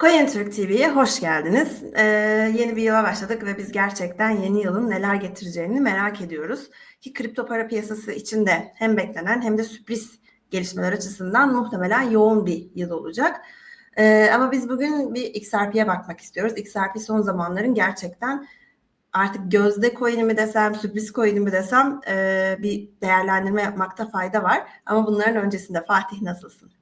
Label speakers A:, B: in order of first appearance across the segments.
A: Coin Türk TV'ye hoş geldiniz. Ee, yeni bir yıla başladık ve biz gerçekten yeni yılın neler getireceğini merak ediyoruz. Ki kripto para piyasası içinde hem beklenen hem de sürpriz gelişmeler açısından muhtemelen yoğun bir yıl olacak. Ee, ama biz bugün bir XRP'ye bakmak istiyoruz. XRP son zamanların gerçekten artık gözde coin'i mi desem, sürpriz coin'i mi desem e, bir değerlendirme yapmakta fayda var. Ama bunların öncesinde Fatih nasılsın?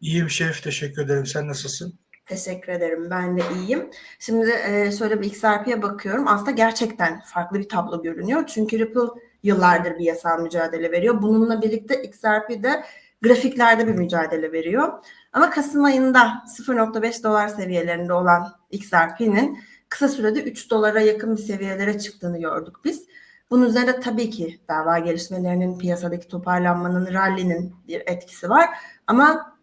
B: İyiyim şef, teşekkür ederim. Sen nasılsın?
A: Teşekkür ederim. Ben de iyiyim. Şimdi e, şöyle bir XRP'ye bakıyorum. Aslında gerçekten farklı bir tablo görünüyor. Çünkü Ripple yıllardır bir yasal mücadele veriyor. Bununla birlikte XRP de grafiklerde bir mücadele veriyor. Ama Kasım ayında 0.5 dolar seviyelerinde olan XRP'nin kısa sürede 3 dolara yakın bir seviyelere çıktığını gördük biz. Bunun üzerinde tabii ki dava gelişmelerinin, piyasadaki toparlanmanın, rally'nin bir etkisi var. Ama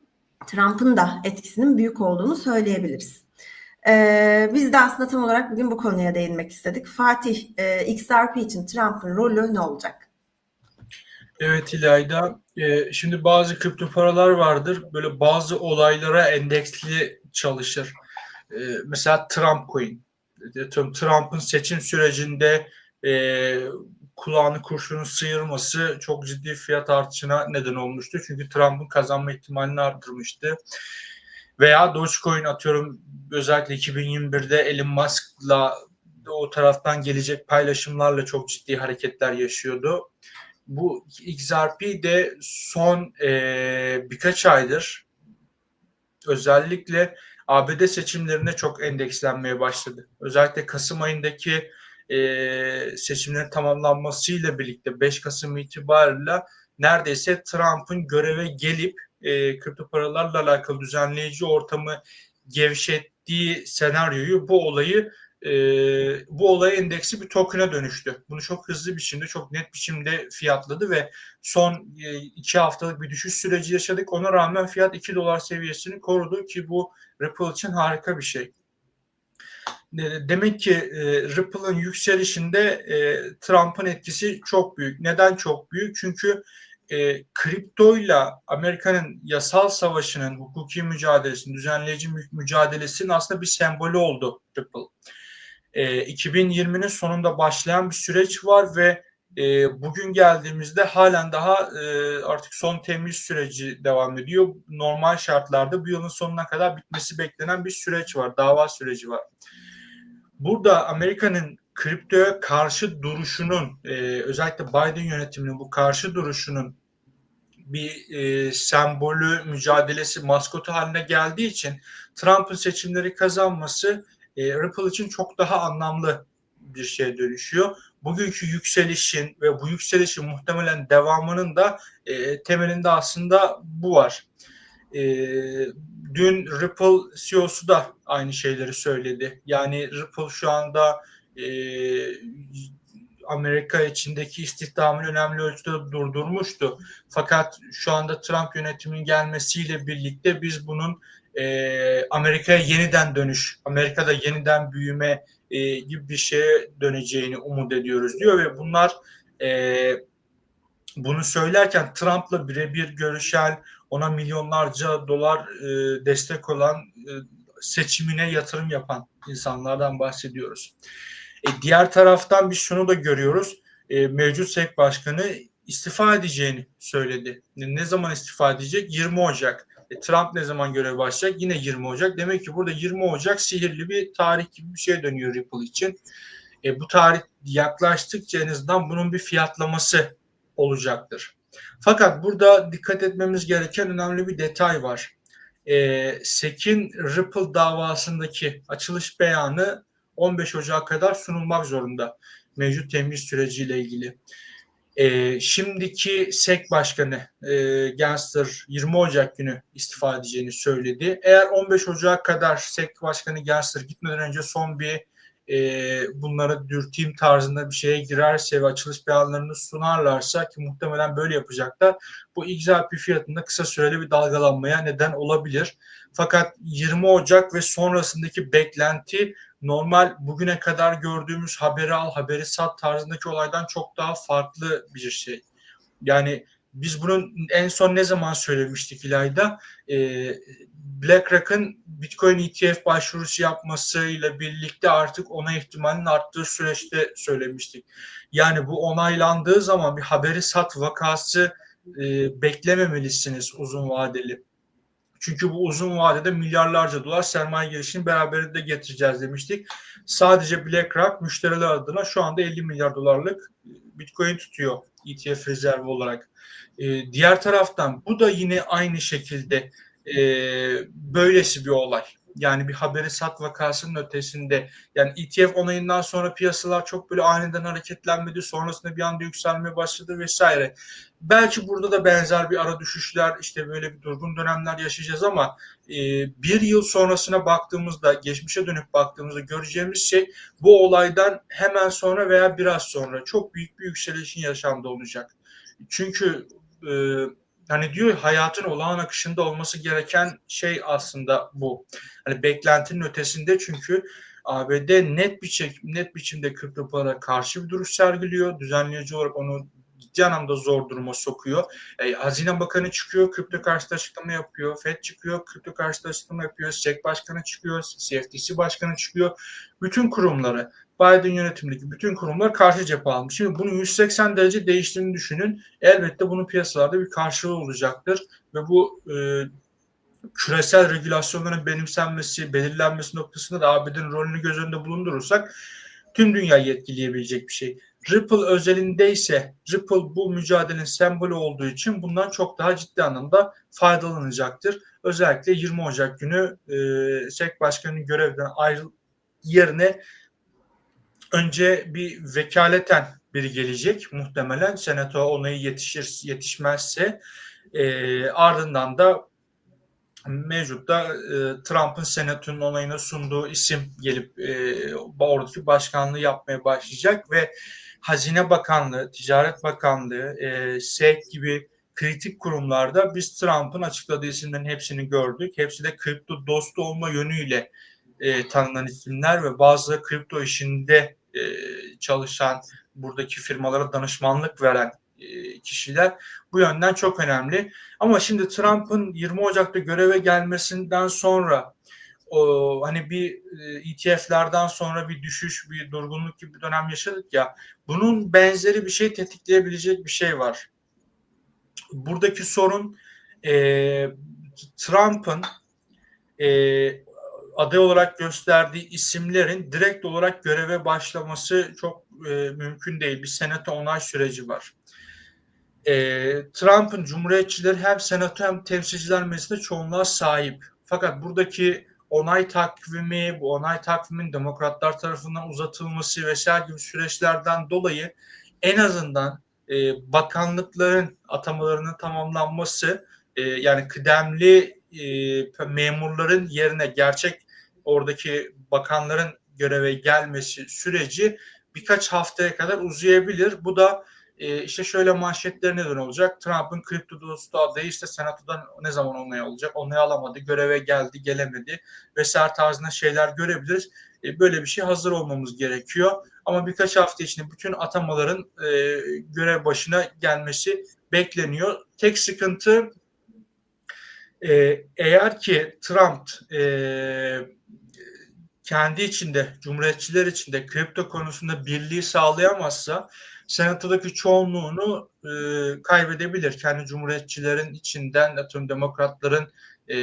A: Trump'ın da etkisinin büyük olduğunu söyleyebiliriz. Ee, biz de aslında tam olarak bugün bu konuya değinmek istedik. Fatih, e, XRP için Trump'ın rolü ne olacak?
B: Evet İlayda, e, şimdi bazı kripto paralar vardır, böyle bazı olaylara endeksli çalışır. E, mesela Trump Coin, E, Trump'ın seçim sürecinde e, kulağını kurşunun sıyırması çok ciddi fiyat artışına neden olmuştu. Çünkü Trump'ın kazanma ihtimalini arttırmıştı. Veya Dogecoin atıyorum özellikle 2021'de Elon Musk'la o taraftan gelecek paylaşımlarla çok ciddi hareketler yaşıyordu. Bu XRP de son e, birkaç aydır özellikle ABD seçimlerine çok endekslenmeye başladı. Özellikle Kasım ayındaki e, seçimlerin tamamlanmasıyla birlikte 5 Kasım itibariyle neredeyse Trump'ın göreve gelip e, kripto paralarla alakalı düzenleyici ortamı gevşettiği senaryoyu bu olayı e, bu olay endeksi bir token'a dönüştü. Bunu çok hızlı biçimde, çok net biçimde fiyatladı ve son e, iki haftalık bir düşüş süreci yaşadık. Ona rağmen fiyat 2 dolar seviyesini korudu ki bu Ripple için harika bir şey. Demek ki e, Ripple'ın yükselişinde e, Trump'ın etkisi çok büyük. Neden çok büyük? Çünkü e, kriptoyla Amerika'nın yasal savaşının, hukuki mücadelesinin, düzenleyici mücadelesinin aslında bir sembolü oldu Ripple. E, 2020'nin sonunda başlayan bir süreç var ve e, bugün geldiğimizde halen daha e, artık son temiz süreci devam ediyor. Normal şartlarda bu yılın sonuna kadar bitmesi beklenen bir süreç var, dava süreci var. Burada Amerika'nın kriptoya karşı duruşunun e, özellikle Biden yönetiminin bu karşı duruşunun bir e, sembolü, mücadelesi, maskotu haline geldiği için Trump'ın seçimleri kazanması e, Ripple için çok daha anlamlı bir şeye dönüşüyor. Bugünkü yükselişin ve bu yükselişin muhtemelen devamının da e, temelinde aslında bu var. E, dün Ripple CEO'su da aynı şeyleri söyledi. Yani Ripple şu anda e, Amerika içindeki istihdamını önemli ölçüde durdurmuştu. Fakat şu anda Trump yönetiminin gelmesiyle birlikte biz bunun e, Amerika'ya yeniden dönüş, Amerika'da yeniden büyüme e, gibi bir şeye döneceğini umut ediyoruz diyor ve bunlar e, bunu söylerken Trump'la birebir görüşen, ona milyonlarca dolar e, destek olan e, seçimine yatırım yapan insanlardan bahsediyoruz. E, diğer taraftan biz şunu da görüyoruz. E, mevcut SEC Başkanı istifa edeceğini söyledi. Ne zaman istifa edecek? 20 Ocak. E, Trump ne zaman görev başlayacak? Yine 20 Ocak. Demek ki burada 20 Ocak sihirli bir tarih gibi bir şey dönüyor Ripple için. E, bu tarih yaklaştıkça en azından bunun bir fiyatlaması olacaktır. Fakat burada dikkat etmemiz gereken önemli bir detay var. E, SEC'in Ripple davasındaki açılış beyanı 15 Ocak'a kadar sunulmak zorunda mevcut temyiz süreciyle ilgili. E, şimdiki SEC Başkanı e, Gensler 20 Ocak günü istifa edeceğini söyledi. Eğer 15 Ocak kadar SEC Başkanı Gensler gitmeden önce son bir e, bunları dürteyim tarzında bir şeye girerse ve açılış beyanlarını sunarlarsa ki muhtemelen böyle yapacaklar. Bu XRP fiyatında kısa süreli bir dalgalanmaya neden olabilir. Fakat 20 Ocak ve sonrasındaki beklenti normal bugüne kadar gördüğümüz haberi al haberi sat tarzındaki olaydan çok daha farklı bir şey. Yani biz bunun en son ne zaman söylemiştik İlayda? E, BlackRock'ın Bitcoin ETF başvurusu yapmasıyla birlikte artık ona ihtimalin arttığı süreçte söylemiştik. Yani bu onaylandığı zaman bir haberi sat vakası e, beklememelisiniz uzun vadeli. Çünkü bu uzun vadede milyarlarca dolar sermaye girişini beraberinde getireceğiz demiştik. Sadece BlackRock müşteriler adına şu anda 50 milyar dolarlık Bitcoin tutuyor ETF rezervi olarak. E, diğer taraftan bu da yine aynı şekilde e, böylesi bir olay. Yani bir haberi sat vakasının ötesinde. Yani ETF onayından sonra piyasalar çok böyle aniden hareketlenmedi. Sonrasında bir anda yükselmeye başladı vesaire. Belki burada da benzer bir ara düşüşler işte böyle bir durgun dönemler yaşayacağız ama e, bir yıl sonrasına baktığımızda geçmişe dönüp baktığımızda göreceğimiz şey bu olaydan hemen sonra veya biraz sonra çok büyük bir yükselişin yaşamda olacak. Çünkü e, hani diyor hayatın olağan akışında olması gereken şey aslında bu. Hani beklentinin ötesinde çünkü ABD net bir çek, net biçimde kripto para karşı bir duruş sergiliyor. Düzenleyici olarak onu ciddi anlamda zor duruma sokuyor. E, Hazine Bakanı çıkıyor, kripto karşıtı açıklama yapıyor. FED çıkıyor, kripto karşıtı açıklama yapıyor. SEC Başkanı çıkıyor, CFTC Başkanı çıkıyor. Bütün kurumları, Biden yönetimindeki bütün kurumlar karşı cephe almış. Şimdi bunun 180 derece değiştiğini düşünün. Elbette bunun piyasalarda bir karşılığı olacaktır. Ve bu e, küresel regülasyonların benimsenmesi, belirlenmesi noktasında da ABD'nin rolünü göz önünde bulundurursak tüm dünyayı etkileyebilecek bir şey. Ripple özelinde ise Ripple bu mücadelenin sembolü olduğu için bundan çok daha ciddi anlamda faydalanacaktır. Özellikle 20 Ocak günü e, SEC Başkanı'nın görevden ayrıl yerine önce bir vekaleten biri gelecek muhtemelen senato onayı yetişir yetişmezse e, ardından da mevcutta e, Trump'ın senatonun onayına sunduğu isim gelip e, oradaki başkanlığı yapmaya başlayacak ve Hazine Bakanlığı, Ticaret Bakanlığı, e, SEC gibi kritik kurumlarda biz Trump'ın açıkladığı isimlerin hepsini gördük. Hepsi de kripto dostu olma yönüyle e, tanınan isimler ve bazı kripto işinde e, çalışan buradaki firmalara danışmanlık veren e, kişiler bu yönden çok önemli. Ama şimdi Trump'ın 20 Ocak'ta göreve gelmesinden sonra o hani bir ETF'lerden sonra bir düşüş, bir durgunluk gibi bir dönem yaşadık ya. Bunun benzeri bir şey tetikleyebilecek bir şey var. Buradaki sorun e, Trump'ın e, aday olarak gösterdiği isimlerin direkt olarak göreve başlaması çok e, mümkün değil. Bir senato onay süreci var. E, Trump'ın cumhuriyetçileri hem senato hem temsilciler meclisinde çoğunluğa sahip. Fakat buradaki onay takvimi, bu onay takvimin demokratlar tarafından uzatılması vesaire gibi süreçlerden dolayı en azından e, bakanlıkların atamalarının tamamlanması e, yani kıdemli e, memurların yerine gerçek oradaki bakanların göreve gelmesi süreci birkaç haftaya kadar uzayabilir. Bu da e, işte şöyle manşetler neden olacak? Trump'ın kripto dostu adayı işte senatodan ne zaman onay olacak? Onay alamadı, göreve geldi, gelemedi vesaire tarzında şeyler görebiliriz. E, böyle bir şey hazır olmamız gerekiyor. Ama birkaç hafta içinde bütün atamaların e, görev başına gelmesi bekleniyor. Tek sıkıntı e, eğer ki Trump e, kendi içinde, cumhuriyetçiler içinde kripto konusunda birliği sağlayamazsa senatodaki çoğunluğunu e, kaybedebilir. Kendi cumhuriyetçilerin içinden atıyorum demokratların e,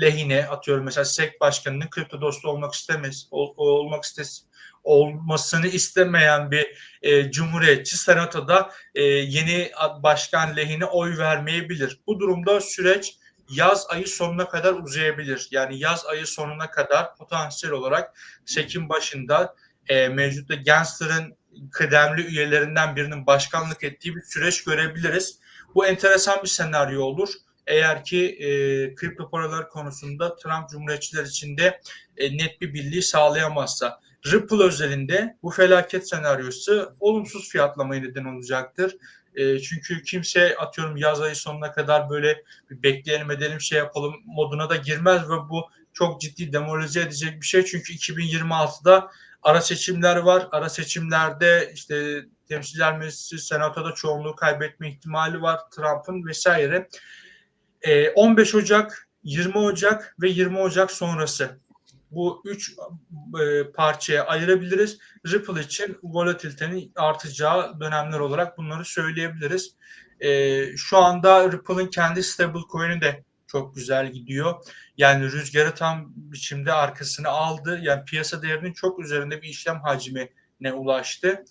B: lehine atıyorum mesela SEC başkanının kripto dostu olmak istemez ol, olmak istes olmasını istemeyen bir e, cumhuriyetçi senatoda e, yeni başkan lehine oy vermeyebilir. Bu durumda süreç yaz ayı sonuna kadar uzayabilir. Yani yaz ayı sonuna kadar potansiyel olarak Sekim başında e, mevcutta Gensler'ın kıdemli üyelerinden birinin başkanlık ettiği bir süreç görebiliriz. Bu enteresan bir senaryo olur. Eğer ki e, kripto paralar konusunda Trump Cumhuriyetçiler içinde e, net bir birliği sağlayamazsa. Ripple özelinde bu felaket senaryosu olumsuz fiyatlamaya neden olacaktır. E, çünkü kimse atıyorum yaz ayı sonuna kadar böyle bekleyelim edelim şey yapalım moduna da girmez ve bu çok ciddi demoralize edecek bir şey. Çünkü 2026'da ara seçimler var. Ara seçimlerde işte Temsilciler Meclisi Senato'da çoğunluğu kaybetme ihtimali var Trump'ın vesaire. E, 15 Ocak, 20 Ocak ve 20 Ocak sonrası bu üç e, parçaya ayırabiliriz. Ripple için volatilitenin artacağı dönemler olarak bunları söyleyebiliriz. E, şu anda Ripple'ın kendi stable coin'i de çok güzel gidiyor. Yani rüzgarı tam biçimde arkasını aldı. Yani piyasa değerinin çok üzerinde bir işlem hacmine ulaştı.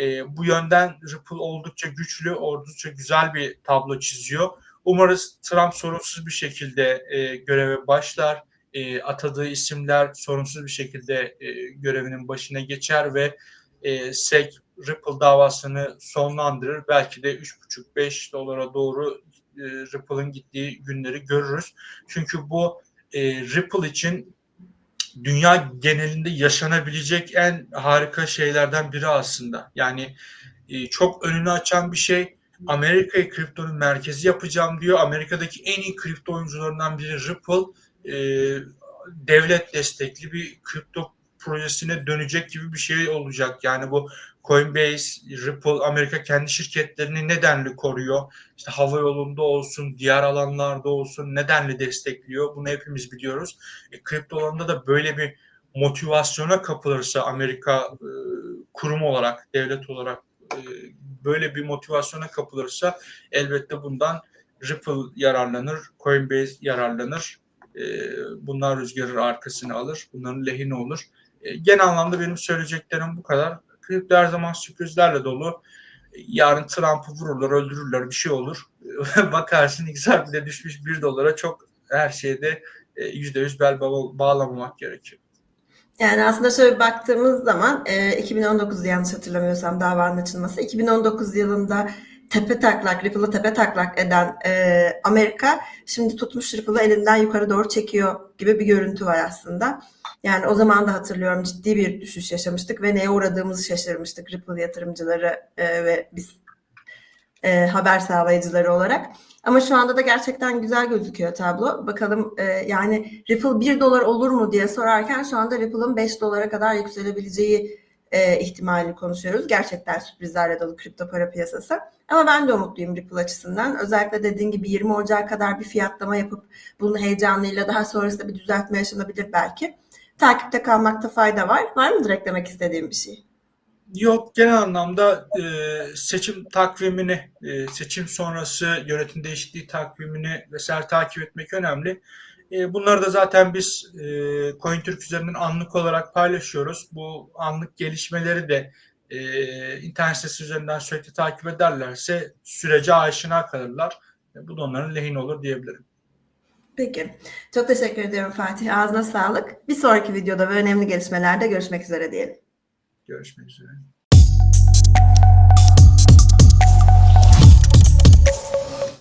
B: E, bu yönden Ripple oldukça güçlü, oldukça güzel bir tablo çiziyor. Umarız Trump sorunsuz bir şekilde e, göreve başlar. E, atadığı isimler sorunsuz bir şekilde e, görevinin başına geçer ve e, SEC Ripple davasını sonlandırır. Belki de 3,5-5 dolara doğru e, Ripple'ın gittiği günleri görürüz. Çünkü bu e, Ripple için dünya genelinde yaşanabilecek en harika şeylerden biri aslında. Yani e, çok önünü açan bir şey. Amerika'yı kriptonun merkezi yapacağım diyor. Amerika'daki en iyi kripto oyuncularından biri Ripple. E, devlet destekli bir kripto projesine dönecek gibi bir şey olacak. Yani bu Coinbase, Ripple, Amerika kendi şirketlerini nedenli koruyor. İşte hava yolunda olsun, diğer alanlarda olsun nedenli destekliyor. Bunu hepimiz biliyoruz. E, kripto alanında da böyle bir motivasyona kapılırsa Amerika e, kurum olarak, devlet olarak e, böyle bir motivasyona kapılırsa elbette bundan Ripple yararlanır, Coinbase yararlanır. E, bunlar rüzgarı arkasına alır, bunların lehine olur. E, genel anlamda benim söyleyeceklerim bu kadar. Kripto her zaman sürprizlerle dolu. Yarın Trump'ı vururlar, öldürürler, bir şey olur. Bakarsın XRP'de düşmüş 1 dolara çok her şeyde %100 bel bağlamamak gerekiyor.
A: Yani aslında şöyle baktığımız zaman e, 2019 yanlış hatırlamıyorsam davanın açılması 2019 yılında tepe taklak, Ripple'ı tepe taklak eden e, Amerika şimdi tutmuş Ripple'ı elinden yukarı doğru çekiyor gibi bir görüntü var aslında. Yani o zaman da hatırlıyorum ciddi bir düşüş yaşamıştık ve neye uğradığımızı şaşırmıştık Ripple yatırımcıları e, ve biz e, haber sağlayıcıları olarak. Ama şu anda da gerçekten güzel gözüküyor tablo. Bakalım e, yani Ripple 1 dolar olur mu diye sorarken şu anda Ripple'ın 5 dolara kadar yükselebileceği e, ihtimali konuşuyoruz. Gerçekten sürprizlerle dolu kripto para piyasası. Ama ben de umutluyum Ripple açısından. Özellikle dediğin gibi 20 Ocak'a kadar bir fiyatlama yapıp bunun heyecanıyla daha sonrasında bir düzeltme yaşanabilir belki. Takipte kalmakta fayda var. Var mıdır eklemek istediğim bir şey?
B: Yok genel anlamda e, seçim takvimini, e, seçim sonrası yönetim değişikliği takvimini vesaire takip etmek önemli. E, bunları da zaten biz e, CoinTürk üzerinden anlık olarak paylaşıyoruz. Bu anlık gelişmeleri de e, internet sitesi üzerinden sürekli takip ederlerse sürece aşina kalırlar. E, bu da onların lehine olur diyebilirim.
A: Peki. Çok teşekkür ediyorum Fatih. Ağzına sağlık. Bir sonraki videoda ve önemli gelişmelerde görüşmek üzere diyelim.
B: Görüşmek üzere.